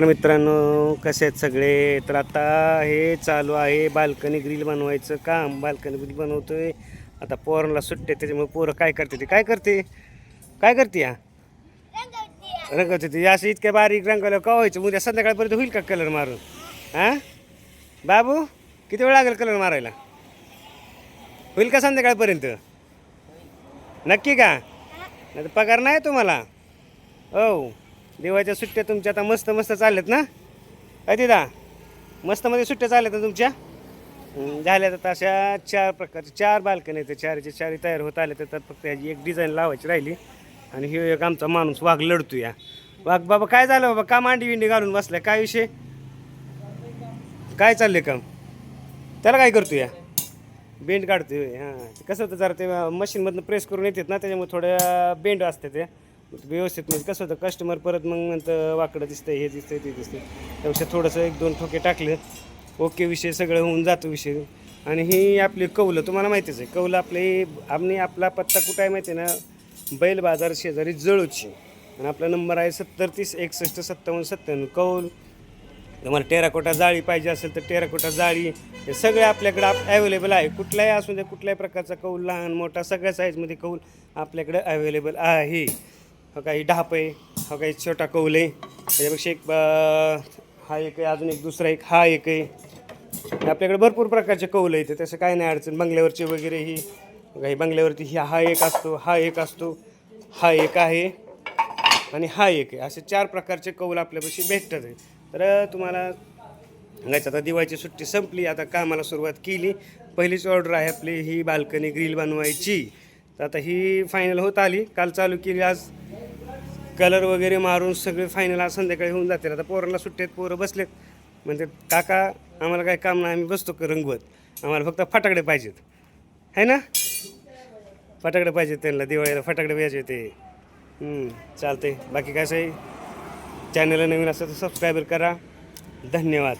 तर मित्रांनो कसे आहेत सगळे? तर आता हे चालू आहे बाल्कनी ग्रिल बनवायचं काम. बाल्कनी ग्रिल बनवतोय. आता पोरांना सुट्टे त्याच्यामुळे पोरं काय करते ते? काय करते? काय करते या रंगवते ते. असं इतक्या बारीक रंगवलं का व्हायचं? उद्या संध्याकाळपर्यंत होईल का कलर मारून? हां? बाबू किती वेळ लागेल कलर मारायला? होईल का संध्याकाळपर्यंत? नक्की का? नाही तर पगार नाही तुम्हाला? हो. दिवाळीच्या सुट्ट्या तुमच्या आता मस्त मस्त चालल्यात ना? काय मस्तमध्ये सुट्ट्या चालल्यात ना तुमच्या? झाल्यात आता अशा चार प्रकारचे चार बाल्कनी आहेत चारचे चारी तयार होत आले तर फक्त ह्याची एक डिझाईन लावायची राहिली. आणि हे एक आमचा माणूस वाघ लढतो या वाघ बाबा काय झालं बाबा? का मांडी विंडी घालून बसलाय. काय विषय? काय चाललंय काम? त्याला काय करतो या बेंड काढतोय हां कसं होतं जरा ते मशीनमधनं प्रेस करून येतात ना त्याच्यामुळे थोड्या बेंड असते ते. व्यवस्थित म्हणजे कसं होतं कस्टमर परत मग नंतर वाकडं दिसतंय हे दिसतंय ते दिसतंय. त्यापेक्षा थोडंसं एक दोन ठोके टाकले ओके विषय सगळं होऊन जातो विषय. आणि ही आपली कौलं तुम्हाला माहितीच आहे कौलं आपली आम्ही आपला पत्ता कुठं आहे माहिती आहे ना? बैल बाजार शेजारी जळूची. आणि आपला नंबर आहे सत्तर तीस एकसष्ट सत्तावन्न सत्त्याण्णव. कौल तुम्हाला टेराकोटा जाळी पाहिजे असेल तर टेराकोटा जाळी हे सगळे आपल्याकडे अवेलेबल आहे. कुठलाही असू दे कुठल्याही प्रकारचा कौल लहान मोठा सगळ्या साईजमध्ये कौल आपल्याकडे अवेलेबल आहे. हा काही ढाप आहे हा काही छोटा कौल आहे. त्याच्यापेक्षा एक हा एक आहे अजून एक दुसरा एक हा एक आहे. आपल्याकडे भरपूर प्रकारचे कौल आहेत तसं काय नाही अडचण. बंगल्यावरचे वगैरे ही काही बंगल्यावरती ही हा एक असतो हा एक असतो हा एक आहे आणि हा एक आहे. असे चार प्रकारचे कौल आपल्यापाशी भेटतात. आहे तर तुम्हाला सांगायचं आता दिवाळीची सुट्टी संपली आता कामाला सुरुवात केली. पहिलीच ऑर्डर आहे आपली ही बाल्कनी ग्रिल बनवायची. तर आता ही फायनल होत आली. काल चालू केली आज कलर वगैरे मारून सगळे फायनल आज संध्याकाळी होऊन जातील. आता पोरांना सुट्ट्यात पोरं बसलेत. म्हणजे काका आम्हाला काय काम नाही आम्ही बसतो रंगवत. आम्हाला फक्त फटाकडे पाहिजेत. है ना? फटाकडे पाहिजेत त्यांना दिवाळीला फटाकडे पाहिजे ते. चालते बाकी काय आहे? चॅनलला नवीन असतं तर सबस्क्राईबर करा. धन्यवाद.